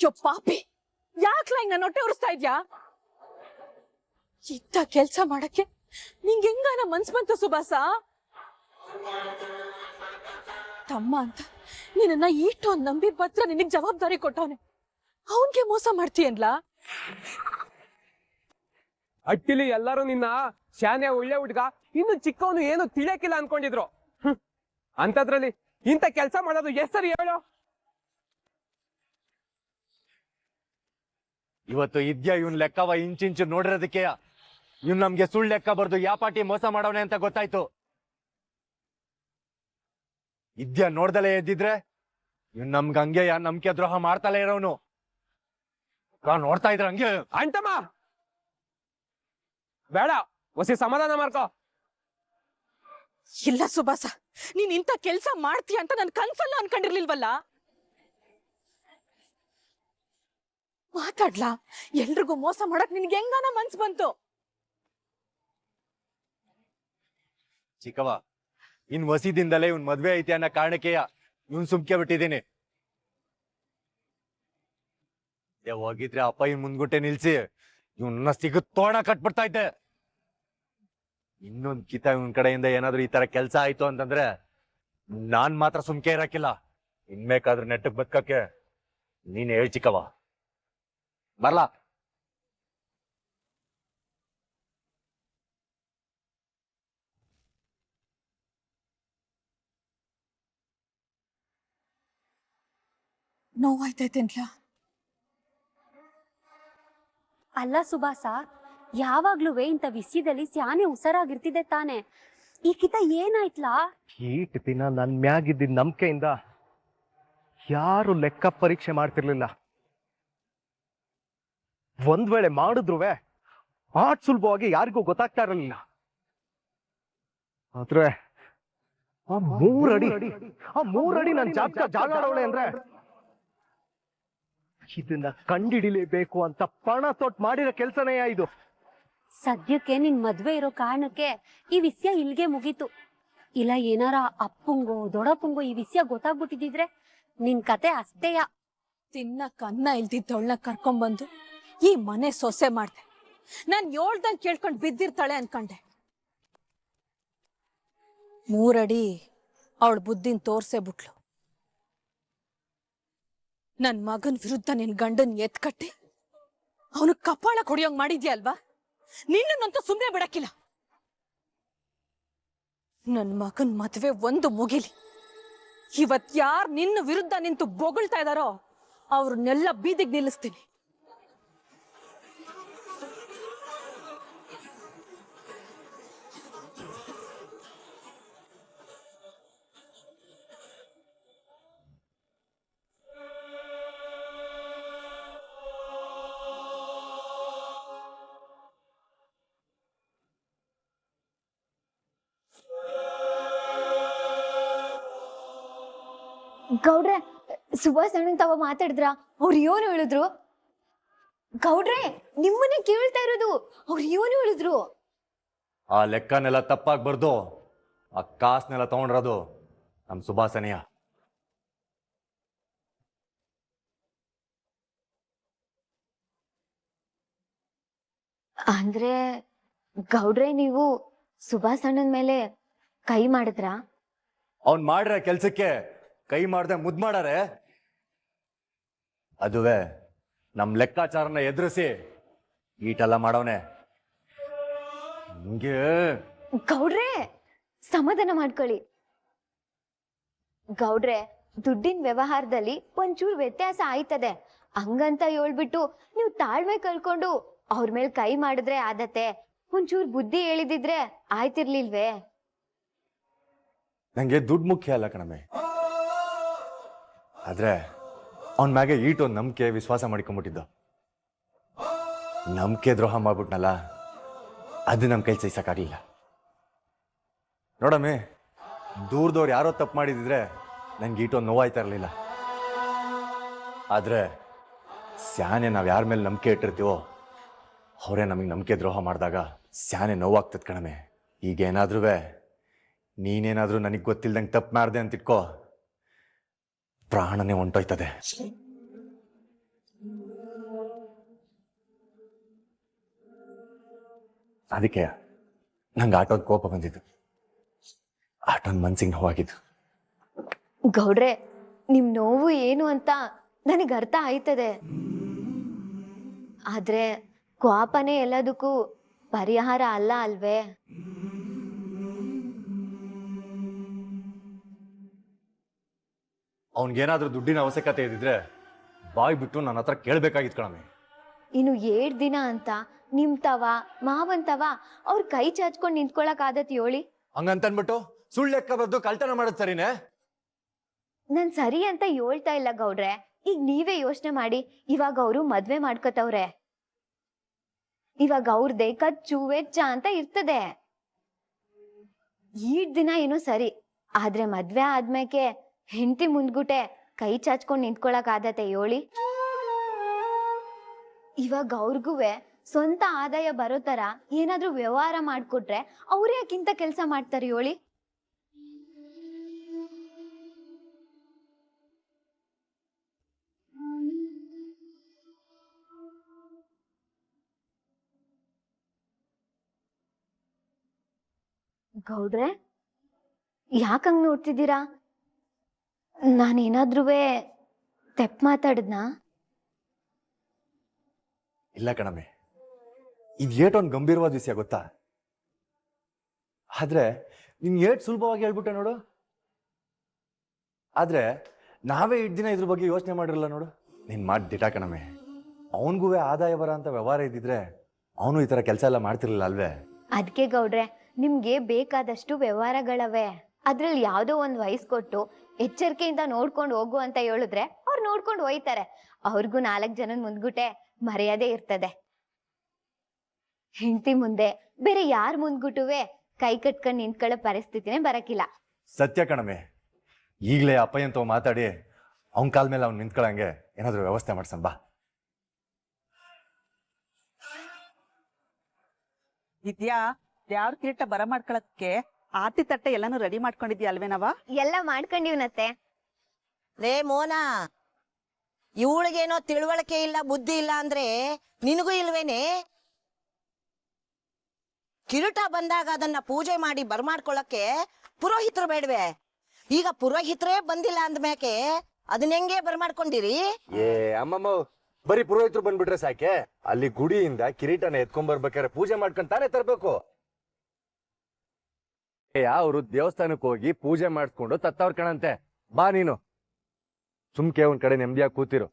ಅಯ್ಯೋ ಪಾಪಿ. ಯಾಕ್ಲ ಹಿಂಗ್ ನನ್ನ ಹೊಟ್ಟೆ ಉರಿಸ್ತಾ ಇದ್ಯಾ? ಇಂಥ ಕೆಲ್ಸ ಮಾಡಕ್ಕೆ ನಿಂಗೆ ಹೆಂಗಾನ ಮನ್ಸ್ ಬಂತು ಸುಭಾಸ? ತಮ್ಮ ಅಂತ ನಿನ್ನ ಒಂದ್ ನಂಬಿ ಬತ್ರ ನಿನಗ್ ಜವಾಬ್ದಾರಿ ಕೊಟ್ಟವನೆ. ಅವನ್ಗೆ ಮೋಸ ಮಾಡ್ತೀಯನ್ಲ? ಅಟ್ಟಿಲಿ ಎಲ್ಲರೂ ನಿನ್ನ ಶಾನೆ ಒಳ್ಳೆ ಹುಡ್ಗ, ಇನ್ನು ಚಿಕ್ಕವನು ಏನು ತಿಳಿಯಕ್ಕಿಲ್ಲ ಅನ್ಕೊಂಡಿದ್ರು. ಅಂತದ್ರಲ್ಲಿ ಇಂಥ ಕೆಲಸ ಮಾಡೋದು ಎಷ್ಟರಿ ಹೇಳು? ಇವತ್ತು ಇದ್ಯಾ ಇವನ್ ಲೆಕ್ಕವ ಇಂಚಿಂಚು ನೋಡಿರೋದಕ್ಕೆ? ಇವ್ ನಮ್ಗೆ ಸುಳ್ಳು ಲೆಕ್ಕ ಬರ್ದು ಯಾ ಪಾಟಿ ಮೋಸ ಮಾಡವನೆ ಅಂತ ಗೊತ್ತಾಯ್ತು. ಇದ್ಯಾ ನೋಡ್ದಲೇ ಎದ್ದಿದ್ರೆ ಇವ್ ನಮ್ಗ ಹಂಗೆ ಯಾ ನಂಬಿಕೆ ದ್ರೋಹ ಮಾಡ್ತಲೇ ಇರೋನು. ನೋಡ್ತಾ ಇದ್ರ ಹಂಗೆ. ಅಂಟಮ್ಮ! ಬೇಡ ಹೊಸಿ ಸಮಾಧಾನ ಮಾಡ್ಕೋ. ಇಲ್ಲ ಸುಭಾಸ ನೀನ್ ಇಂಥ ಕೆಲ್ಸ ಮಾಡ್ತೀಯ ಅಂತ ನನ್ ಕನ್ಸಲ್ಲ ಅನ್ಕೊಂಡಿರ್ಲಿಲ್ವಲ್ಲ? ಮಾತಾಡ್ಲಾ? ಎಲ್ರಿಗೂ ಮೋಸ ಮಾಡಕ್ ನಿನ್ಗೆ ಹೆಂಗಾನ ಮನ್ಸ್ ಬಂತು? ಚಿಕ್ಕವ ಇನ್ ವಸಿದಿಂದಲೇ ಇವ್ನ್ ಮದ್ವೆ ಐತೆ ಅನ್ನೋ ಕಾರಣಕ್ಕೆ ಇವ್ನ್ ಸುಮ್ಕೆ ಬಿಟ್ಟಿದ್ದೀನಿ. ಹೋಗಿದ್ರೆ ಅಪ್ಪ ಇನ್ ಮುಂದ್ಗುಟ್ಟೆ ನಿಲ್ಸಿ ಇವನ್ನ ಸಿಗ ತೋಣ ಕಟ್ಬಿಡ್ತಾ ಇದ್ದೆ. ಇನ್ನೊಂದ್ ಕಿತ ಇವನ್ ಕಡೆಯಿಂದ ಏನಾದ್ರು ಈ ತರ ಕೆಲ್ಸ ಆಯ್ತು ಅಂತಂದ್ರೆ ನಾನ್ ಮಾತ್ರ ಸುಮ್ಕೆ ಇರಕ್ಕಿಲ್ಲ. ಇನ್ಮೇಕಾದ್ರೂ ನೆಟ್ಟಕ್ ಬದುಕಕ್ಕೆ ನೀನ್ ಹೇಳ್ ಚಿಕ್ಕವ ಬರ್ಲಾ? ನೋವಾಯ್ತೈತೇನ್ಲ ಅಲ್ಲ ಸುಭಾಸ ಯಾವಾಗ್ಲೂ ಇಂಥ ವಿಷಯದಲ್ಲಿ ಸ್ಯಾನೆ ಉಸರಾಗಿರ್ತಿದೆ ತಾನೆ. ಈ ಕಿತ ಏನಾಯ್ತ್ಲಾ? ಈಟ್ ದಿನ ನನ್ ಮ್ಯಾಗಿದ್ದ ನಂಬಿಕೆಯಿಂದ ಯಾರು ಲೆಕ್ಕ ಪರೀಕ್ಷೆ ಮಾಡ್ತಿರ್ಲಿಲ್ಲ. ಒಂದ್ ವೇಳೆ ಮಾಡಿದ್ರುವೆ ಆಟ್ ಸುಲಭವಾಗಿ ಯಾರಿಗೂ ಗೊತ್ತಾಗ್ತಾ ಇರಲಿಲ್ಲ. ಆದ್ರೆ ಆ ಮೂರಡಿ ಆ ಮೂರಡಿ ನನ್ ಜಾತಕ ಜಾಗಾಡವಳೆ ಅಂದ್ರೆ ಇದನ್ನ ಕಂಡಿಡಿಲೇಬೇಕು ಅಂತ ಪಣ ತೊಟ್ ಮಾಡಿರೋ ಕೆಲ್ಸನೇ ಇದು? ಸದ್ಯಕ್ಕೆ ನಿನ್ ಮದ್ವೆ ಇರೋ ಕಾರಣಕ್ಕೆ ಈ ವಿಷಯ ಇಲ್ಗೆ ಮುಗೀತು. ಇಲ್ಲ ಏನಾರ ಅಪ್ಪಂಗೋ ದೊಡಪುಂಗೋ ಈ ವಿಷಯ ಗೊತ್ತಾಗ್ಬಿಟ್ಟಿದ್ರೆ ನಿನ್ ಕತೆ ಅಷ್ಟೇಯ? ತಿನ್ನ ಕನ್ನ ಇಲ್ದಿದ್ದವಳನ್ನ ಕರ್ಕೊಂಬಂದು ಈ ಮನೆ ಸೊಸೆ ಮಾಡಿದೆ. ನಾನು ಏಳ್ದಂಗ್ ಕೇಳ್ಕೊಂಡು ಬಿದ್ದಿರ್ತಾಳೆ ಅನ್ಕಂಡೆ. ಮೂರಡಿ ಅವಳ ಬುದ್ಧಿನ್ ತೋರ್ಸೆ ಬಿಟ್ಲು. ನನ್ ಮಗನ್ ವಿರುದ್ಧ ನಿನ್ ಗಂಡನ್ ಎತ್ಕಟ್ಟಿ ಅವನು ಕಪಾಳ ಕೊಡಿಯೋಂಗ್ ಮಾಡಿದ್ಯಾ ಅಲ್ವಾ? ನಿನ್ನನ್ನಂತೂ ಸುಮ್ನೆ ಬಿಡಕ್ಕಿಲ್ಲ. ನನ್ ಮಗನ್ ಮದ್ವೆ ಒಂದು ಮುಗಿಲಿ. ಇವತ್ ಯಾರ್ ನಿನ್ನ ವಿರುದ್ಧ ನಿಂತು ಬೊಗಳ್ತಾ ಇದಾರೋ ಅವ್ರನ್ನೆಲ್ಲ ಬೀದಿಗೆ ನಿಲ್ಲಿಸ್ತೀನಿ. ಗೌಡ್ರೆ ಸುಭಾಷ್ ಅಣ್ಣನ್ ತಾವ ಮಾತಾಡಿದ್ರ? ಅವ್ರು ಏನು ಹೇಳಿದ್ರು? ಗೌಡ್ರೆ ನಿಮ್ಮನ್ನೇ ಕೇಳ್ತಾ ಇರೋದು. ಅವ್ರು ಏನು ಹೇಳಿದ್ರು? ಆ ಲೆಕ್ಕನೆಲ್ಲ ತಪ್ಪಾಗಿ ಬರ್ದು ಆ ಕಾಸ್ನೆಲ್ಲ ತಗೊಂಡಿರೋದು ನಮ್ ಸುಭಾಸನೆಯ ಅಂದ್ರೆ ಗೌಡ್ರೆ ನೀವು ಸುಭಾಷ್ ಅಣ್ಣನ್ ಮೇಲೆ ಕೈ ಮಾಡಿದ್ರಾ? ಅವ್ನ್ ಮಾಡ್ರ ಕೆಲ್ಸಕ್ಕೆ ಕೈ ಮಾಡ್ದೆ ಮುದ್ ಮಾಡಾರೆ. ಅದುವೇ ನಮ್ ಲೆಕ್ಕಾಚಾರನ ಎದುರಿಸಿ ಈಟೆಲ್ಲ ಮಾಡವನೆ. ಹಿಂಗೆ ಗೌಡ್ರೆ ಸಮಾಧಾನ ಮಾಡ್ಕೊಳ್ಳಿ. ಗೌಡ್ರೆ ದುಡ್ಡಿನ ವ್ಯವಹಾರದಲ್ಲಿ ಒಂಚೂರು ವ್ಯತ್ಯಾಸ ಆಯ್ತದೆ. ಹಂಗಂತ ಹೇಳ್ಬಿಟ್ಟು ನೀವು ತಾಳ್ಮೆ ಕಳ್ಕೊಂಡು ಅವ್ರ ಮೇಲೆ ಕೈ ಮಾಡಿದ್ರೆ ಆದತ್ತೆ. ಒಂಚೂರು ಬುದ್ಧಿ ಹೇಳಿದಿದ್ರೆ ಆಯ್ತಿರ್ಲಿಲ್ವೇ? ನಂಗೆ ದುಡ್ಡು ಮುಖ್ಯ ಅಲ್ಲ ಕಣಮೆ ಆದ್ರೆ ಅವನ್ ಮ್ಯಾಗೆ ಈಟು ನಂಬಿಕೆ ವಿಶ್ವಾಸ ಮಾಡ್ಕೊಂಬಿಟ್ಟಿದ್ದು. ನಂಬಿಕೆ ದ್ರೋಹ ಮಾಡ್ಬಿಟ್ನಲ್ಲ, ಅದು ನಮ್ ಕೈ ಸಹಿಸಕ್ಕಾಗ್ಲಿಲ್ಲ. ನೋಡಮ್ಮಿ, ದೂರದವ್ರು ಯಾರೋ ತಪ್ಪು ಮಾಡಿದಿದ್ರೆ ನಂಗೆ ಈಟೋ ನೋವಾಯ್ತಾ ಇರಲಿಲ್ಲ. ಆದರೆ ಸ್ಯಾನೆ ನಾವು ಯಾರ ಮೇಲೆ ನಂಬಿಕೆ ಇಟ್ಟಿರ್ತೀವೋ, ಅವರೇ ನಮಗೆ ನಂಬಿಕೆ ದ್ರೋಹ ಮಾಡಿದಾಗ ಸ್ಯಾನೆ ನೋವಾಗ್ತದೆ ಕಣಮೆ ಈಗೇನಾದ್ರೂ ನೀನೇನಾದರೂ ನನಗೆ ಗೊತ್ತಿಲ್ದಂಗೆ ತಪ್ಪು ಮಾಡಿದೆ ಅಂತ ಇಟ್ಕೋ ಪ್ರಾಣನೇ ಹೊಂಟೋಯ್ತದೆ ಅದಕ್ಕೆ ನಂಗೆ ಆಟೋದ್ ಕೋಪ ಬಂದಿದ್ದು. ಆಟೋನ್ ಮನ್ಸಿಗೆ ನೋವಾಗಿದ್ದು. ಗೌಡ್ರೆ, ನಿಮ್ ನೋವು ಏನು ಅಂತ ನನಗೆ ಅರ್ಥ ಆಯ್ತದೆ. ಆದ್ರೆ ಕೋಪನೇ ಎಲ್ಲದಕ್ಕೂ ಪರಿಹಾರ ಅಲ್ಲ ಅಲ್ವೇ? ಅವ್ನಿಗೇನಾದ್ರೂ ದುಡ್ಡಿನ ಅವಶ್ಯಕತೆ ಇದ್ದಿದ್ರೆ ಬಾಯ್ ಬಿಟ್ಟು ನನ್ನ ಹತ್ರ ಕೇಳ್ಬೇಕಾಗಿತ್ತು ಕಣಮಿ ಇನ್ನು ಏಳ್ ದಿನ ಅಂತ ನಿಮ್ ತವ ಮಾವನ್ ತವ ಅವ್ರ ಕೈ ಚಾಚ್ಕೊಂಡ್ ನಿಂತ್ಕೊಳಕ್ ಆದತ್ ಯೋಳಿ ಹಂಗಂತನ್ಬಿಟ್ಟು ಸುಳ್ಳು ಲೆಕ್ಕ ಬರೆದು ಕಳ್ತನ ಮಾಡೋದು ಸರಿನೇ? ನಾನ್ ಸರಿ ಅಂತ ಹೇಳ್ತಾ ಇಲ್ಲ ಗೌಡ್ರೆ. ಈಗ ನೀವೇ ಯೋಚನೆ ಮಾಡಿ ಇವಾಗ ಅವರು ಮದ್ವೆ ಮಾಡ್ಕೋತವ್ರೆ. ಇವಾಗ ಅವ್ರದೇ ಖರ್ಚು ವೆಚ್ಚ ಅಂತ ಇರ್ತದೆ. ಈ ದಿನ ಏನೋ ಸರಿ ಆದ್ರೆ ಮದ್ವೆ ಆದ್ಮೇಕೆ ಹೆಂಡತಿ ಮುಂದ್ಗುಟೆ ಕೈ ಚಾಚ್ಕೊಂಡು ನಿಂತ್ಕೊಳಕ್ ಆದತೆ ಯೋಳಿ ಇವಾಗ ಅವ್ರಿಗೂ ಸ್ವಂತ ಆದಾಯ ಬರೋ ತರ ಏನಾದ್ರೂ ವ್ಯವಹಾರ ಮಾಡ್ಕೊಟ್ರೆ ಅವ್ರೇ ಯಾಕಿಂತ ಕೆಲ್ಸ ಮಾಡ್ತಾರೆ ಯೋಳಿ ಗೌಡ್ರೆ ಯಾಕಂಗ್ ನೋಡ್ತಿದ್ದೀರಾ? ನಾನೇನಾದ್ರೂ ತೆಪ್ ಮಾತಾಡಿದ್ನಾ? ಇಲ್ಲ ಕಣಮೆ ಇದು ಏಟೊಂದು ಗಂಭೀರವಾದ ವಿಷಯ ಗೊತ್ತಾ? ಆದ್ರೆ ನಿನ್ ಏಟ್ ಸುಲಭವಾಗಿ ಹೇಳ್ಬಿಟ್ಟೆ ನೋಡು. ಆದ್ರೆ ನಾವೇ ಇಟ್ ದಿನ ಇದ್ರ ಬಗ್ಗೆ ಯೋಚನೆ ಮಾಡಿರಲ್ಲ ನೋಡು. ನೀನ್ ಮಾಡಿ ದಿಟ ಕಣಮೆ ಅವನಿಗೂ ಆದಾಯ ಬರ ಅಂತ ವ್ಯವಹಾರ ಇದ್ದಿದ್ರೆ ಅವನು ಈ ತರ ಕೆಲಸ ಎಲ್ಲ ಮಾಡ್ತಿರ್ಲಿಲ್ಲ ಅಲ್ವೇ? ಅದಕ್ಕೆ ಗೌಡ್ರೆ ನಿಮ್ಗೆ ಬೇಕಾದಷ್ಟು ವ್ಯವಹಾರಗಳವೆ. ಅದ್ರಲ್ಲಿ ಯಾವುದೋ ಒಂದು ವಯಸ್ಸು ಕೊಟ್ಟು ಎಚ್ಚರಿಕೆಯಿಂದ ನೋಡ್ಕೊಂಡು ಹೋಗು ಅಂತ ಹೇಳಿದ್ರೆ ಅವ್ರು ನೋಡ್ಕೊಂಡು ಹೋಯ್ತಾರೆ. ಅವ್ರಿಗೂ ನಾಲ್ಕು ಜನನ್ ಮುಂದ್ಗುಟೆ ಮರ್ಯಾದೆ ಇರ್ತದೆ. ಹೆಂಡತಿ ಮುಂದೆ ಬೇರೆ ಯಾರ ಮುಂದ್ಗುಟುವೆ ಕೈ ಕಟ್ಕೊಂಡ್ ನಿಂತ್ಕೊಳ್ಳೋ ಪರಿಸ್ಥಿತಿನೇ ಬರಕಿಲ್ಲ. ಸತ್ಯ ಕಣಮೆ ಈಗಲೇ ಅಪ್ಪಯ್ಯಂತ ಮಾತಾಡಿ ಅವನ ಕಾಲ್ ಮೇಲೆ ಅವ್ನು ನಿಂತ್ಕೊಳ್ಳಂಗೆ ಏನಾದ್ರೂ ವ್ಯವಸ್ಥೆ ಮಾಡ್ಸನ್ ಬಾ. ಇದ್ಯಾ ಯಾರು ಕಿರೀಟ ಬರ ಮಾಡ್ಕೊಳಕ್ಕೆ ಆತಿ ತಟ್ಟೆ ಎಲ್ಲಾನು ರೆಡಿ ಮಾಡ್ಕೊಂಡಿದ್ಯಾ ಅಲ್ವೇನವ ಎಲ್ಲ ಮಾಡ್ಕೊಂಡಿವ್ನತ್ತೆ. ಲೇ ಮೋನಾ ಇವಳಿಗೇನೋ ತಿಳುವಳಿಕೆ ಇಲ್ಲ ಬುದ್ಧಿ ಇಲ್ಲ ಅಂದ್ರೆ ನಿನಗೂ ಇಲ್ವೇನೆ? ಕಿರೀಟ ಬಂದಾಗ ಅದನ್ನ ಪೂಜೆ ಮಾಡಿ ಬರ್ಮಾಡ್ಕೊಳಕ್ಕೆ ಪುರೋಹಿತರು ಬೇಡವೆ. ಈಗ ಪುರೋಹಿತರೇ ಬಂದಿಲ್ಲ ಅಂದ್ಮ್ಯಾಕೆ ಅದನ್ನ ಹೆಂಗೆ ಬರ್ಮಾಡ್ಕೊಂಡಿರಿ? ಏ ಅಮ್ಮಮ್ಮ ಬರೀ ಪುರೋಹಿತರು ಬಂದ್ಬಿಟ್ರೆ ಸಾಕೆ? ಅಲ್ಲಿ ಗುಡಿಯಿಂದ ಕಿರೀಟನ ಎತ್ಕೊಂಡ್ ಬರ್ಬೇಕಾದ್ರೆ ಪೂಜೆ ಮಾಡ್ಕೊಂಡ್ ತಾನೇ ತರ್ಬೇಕು. ಅವ್ರು ದೇವಸ್ಥಾನಕ್ಕೆ ಹೋಗಿ ಪೂಜೆ ಮಾಡಿಸ್ಕೊಂಡು ತತ್ತವ್ರ ಕಣಂತೆ. ಬಾ ನೀನು. ಸುಮ್ಕೆ ಒಂದ್ ಕಡೆ ನೆಮ್ಮದಿಯಾಗಿ ಕೂತಿರು.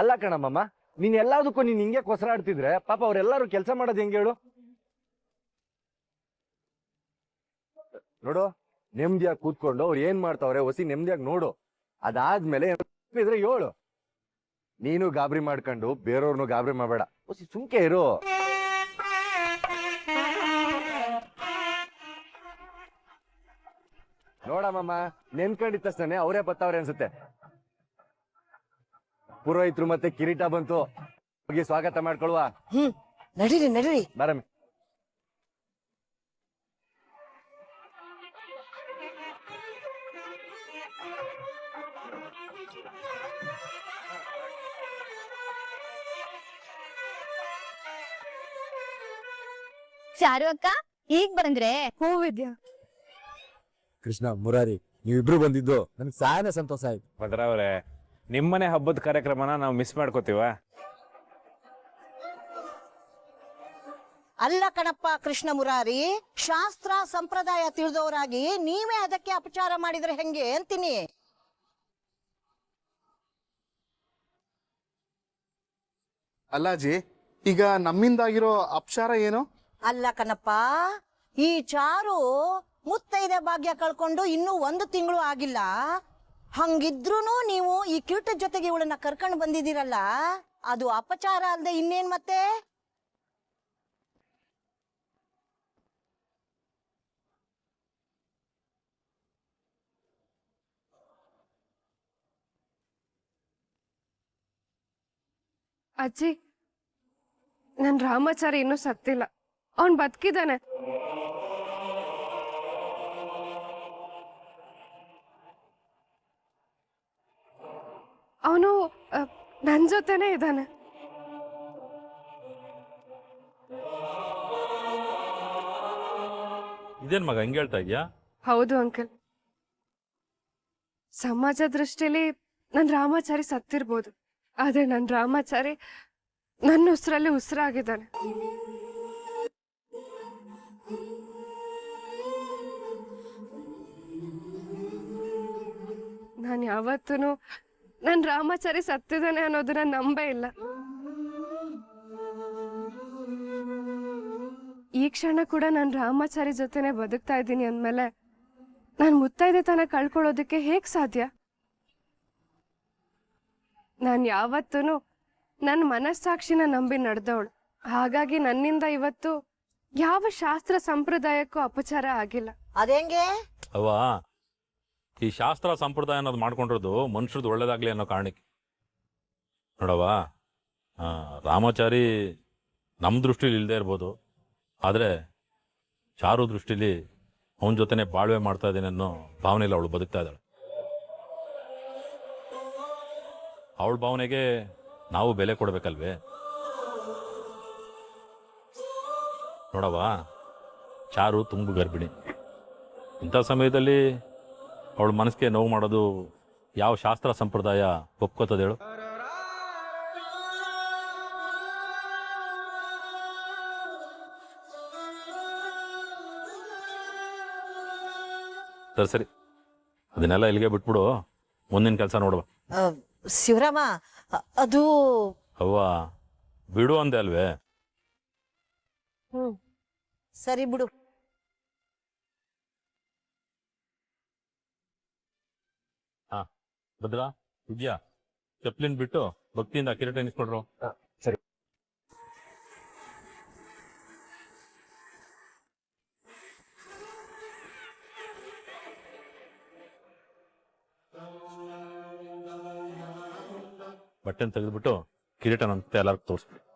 ಅಲ್ಲ ಕಣಮ್ಮಮ್ಮ, ನೀನ್ ಎಲ್ಲದಕ್ಕೂ ನೀನ್ ಹಿಂಗೆ ಕೊಸರಾಡ್ತಿದ್ರೆ ಪಾಪ ಅವ್ರೆಲ್ಲಾರು ಕೆಲಸ ಮಾಡೋದು ಹೆಂಗ್ ಹೇಳು? ನೋಡು ನೆಮ್ಮದಿಯಾಗಿ ಕೂತ್ಕೊಂಡು ಅವ್ರು ಏನ್ ಮಾಡ್ತಾವ್ರೆ ಹೊಸಿ ನೆಮ್ಮದಿಯಾಗಿ ನೋಡು. ಅದಾದ್ಮೇಲೆ ಏಳು. ನೀನು ಗಾಬರಿ ಮಾಡ್ಕೊಂಡು ಬೇರೆಯವ್ರನ್ನು ಗಾಬರಿ ಮಾಡಬೇಡ. ಹೊಸಿ ಸುಮ್ಕೆ ಇರು. ನೋಡಮ್ಮಮ್ಮ ನೆನ್ಕೊಂಡಿದ್ದ ತಕ್ಷಣ ಅವರೇ ಬತ್ತವ್ರೆ ಅನ್ಸುತ್ತೆ. ಪುರೋಹಿತರು ಮತ್ತೆ ಕಿರೀಟ ಬಂತು. ಹೋಗಿ ಸ್ವಾಗತ ಮಾಡ್ಕೊಳ್ವಾ. ಹ್ಮ್ ನಡೀರಿ ನಡೀರಿ. ಬರಮ್ಮಿ. ಚಾರು ಅಕ್ಕ ಈಗ ಬಂದ್ರೆ ಹೂವಿದ್ಯಾ? ಕೃಷ್ಣ ಮುರಾರಿ ನೀವಿಬ್ರು ಬಂದಿದ್ದು ನನಗೆ ಸಾಯನ ಸಂತೋಷ ಆಯ್ತು. ಭದ್ರಾವ್ರೆ ನಿಮ್ಮನೆ ಹಬ್ಬದ ಕಾರ್ಯಕ್ರಮನ ನಾವು ಮಿಸ್ ಮಾಡ್ಕೋತೀವ? ಅಲ್ಲ ಕಣಪ್ಪ ಕೃಷ್ಣ ಮುರಾರಿ ಶಾಸ್ತ್ರ ಸಂಪ್ರದಾಯ ತಿಳಿದವರಾಗಿ ನೀವೇ ಅದಕ್ಕೆ ಅಪಚಾರ ಮಾಡಿದ್ರೆ ಹೆಂಗೆ ಅಂತೀನಿ? ಅಲ್ಲಾಜಿ ಈಗ ನಮ್ಮಿಂದಾಗಿರೋ ಅಪಚಾರ ಏನು? ಅಲ್ಲ ಕಣಪ್ಪ ಈ ಚಾರು ಮುತ್ತೈದೆ ಭಾಗ್ಯ ಕಳ್ಕೊಂಡು ಇನ್ನೂ ಒಂದು ತಿಂಗಳು ಆಗಿಲ್ಲ. ಹಂಗಿದ್ರೂನು ನೀವು ಈ ಕಿರೀಟದ ಜೊತೆಗೆ ಇವಳನ್ನ ಕರ್ಕೊಂಡು ಬಂದಿದ್ದೀರಲ್ಲ? ಅದು ಅಪಚಾರ ಅಲ್ಲದೆ ಇನ್ನೇನ್ ಮತ್ತೆ? ಅಜ್ಜಿ, ನನ್ ರಾಮಾಚಾರಿ ಇನ್ನೂ ಸತ್ತಿಲ್ಲ. ಅವನ್ ಬದುಕಿದಾನೆ ಅವನು ನನ್ನ ಜೊತೆನೇ ಇದ್ದಾನೆ. ಇದೇನ್ ಮಗ ಹಿಂಗೆ ಹೇಳ್ತಾ ಇದೆಯಾ? ಹೌದು ಅಂಕಲ್. ಸಮಾಜ ದೃಷ್ಟಿಲಿ ನನ್ನ ರಾಮಾಚಾರಿ ಸತ್ತಿರ್ಬೋದು. ಆದ್ರೆ ನನ್ನ ರಾಮಾಚಾರಿ ನನ್ನ ಉಸಿರಲ್ಲಿ ಉಸಿರಾಗಿದ್ದಾನೆ. ನಾನು ಯಾವತ್ತೂ ನನ್ ರಾಮಾಚಾರಿ ಸತ್ತಿದ್ದಾನೆ ಅನ್ನೋದನ್ನ ನಂಬೇ ಇಲ್ಲ. ಈ ಕ್ಷಣ ಕೂಡ ನಾನು ರಾಮಾಚಾರಿ ಜೊತೆನೆ ಬದುಕ್ತಾ ಇದ್ದೀನಿ ಅಂದಮೇಲೆ ನಾನು ಮುತ್ತೈದೆ ತನ ಕಳ್ಕೊಳ್ಳೋದಕ್ಕೆ ಹೇಗ್ ಸಾಧ್ಯ? ನಾನು ಯಾವತ್ತೂ ನನ್ನ ಮನಸ್ಸಾಕ್ಷಿನ ನಂಬಿ ನಡೆದವಳು. ಹಾಗಾಗಿ ನನ್ನಿಂದ ಇವತ್ತು ಯಾವ ಶಾಸ್ತ್ರ ಸಂಪ್ರದಾಯಕ್ಕೂ ಅಪಚಾರ ಆಗಿಲ್ಲ. ಅದೇಂಗೆ? ಅವ ಈ ಶಾಸ್ತ್ರ ಸಂಪ್ರದಾಯ ಅನ್ನೋದು ಮಾಡ್ಕೊಂಡಿರೋದು ಮನುಷ್ಯರದ್ದು ಒಳ್ಳೇದಾಗ್ಲಿ ಅನ್ನೋ ಕಾರಣಕ್ಕೆ. ನೋಡವ್ವ ರಾಮಾಚಾರಿ ನಮ್ಮ ದೃಷ್ಟಿಲಿ ಇಲ್ಲದೆ ಇರ್ಬೋದು. ಆದರೆ ಚಾರು ದೃಷ್ಟಿಲಿ ಅವನ ಜೊತೆನೆ ಬಾಳ್ವೆ ಮಾಡ್ತಾ ಇದ್ದೀನಿ ಅನ್ನೋ ಭಾವನೆಯಲ್ಲಿ ಅವಳು ಬದುಕ್ತಾ ಇದ್ದಾಳೆ. ಅವಳ ಭಾವನೆಗೆ ನಾವು ಬೆಲೆ ಕೊಡಬೇಕಲ್ವೇ? ನೋಡವ್ವ, ಚಾರು ತುಂಬು ಗರ್ಭಿಣಿ. ಇಂಥ ಸಮಯದಲ್ಲಿ ಅವಳ ಮನಸ್ಸಿಗೆ ನೋವು ಮಾಡೋದು ಯಾವ ಶಾಸ್ತ್ರ ಸಂಪ್ರದಾಯ ಒಪ್ಕೋತದೆ ಹೇಳು. ಸರಿ ಸರಿ. ಅದನ್ನೆಲ್ಲ ಇಲ್ಲಿಗೆ ಬಿಟ್ಬಿಡು. ಮುಂದಿನ ಕೆಲಸ ನೋಡುವ. ಶಿವರಾಮ ಅದು ಅವ್ವ ಬಿಡು ಅಂದೆ ಅಲ್ವೇ? ಹ್ಮ್. ಸರಿ ಬಿಡು. ಭದ್ರಾ ಇದ್ಯಾ? ಚಪ್ಲಿನ್ ಬಿಟ್ಟು ಭಕ್ತಿಯಿಂದ ಕಿರೀಟ ಎನಿಸ್ಕೊಡ್ರು. ಸರಿ. ಬಟ್ಟೆನ ತೆಗೆದ್ಬಿಟ್ಟು ಕಿರೀಟ ನಂತೆ ಎಲ್ಲರಿಗೂ ತೋರಿಸ್ಬಿಡು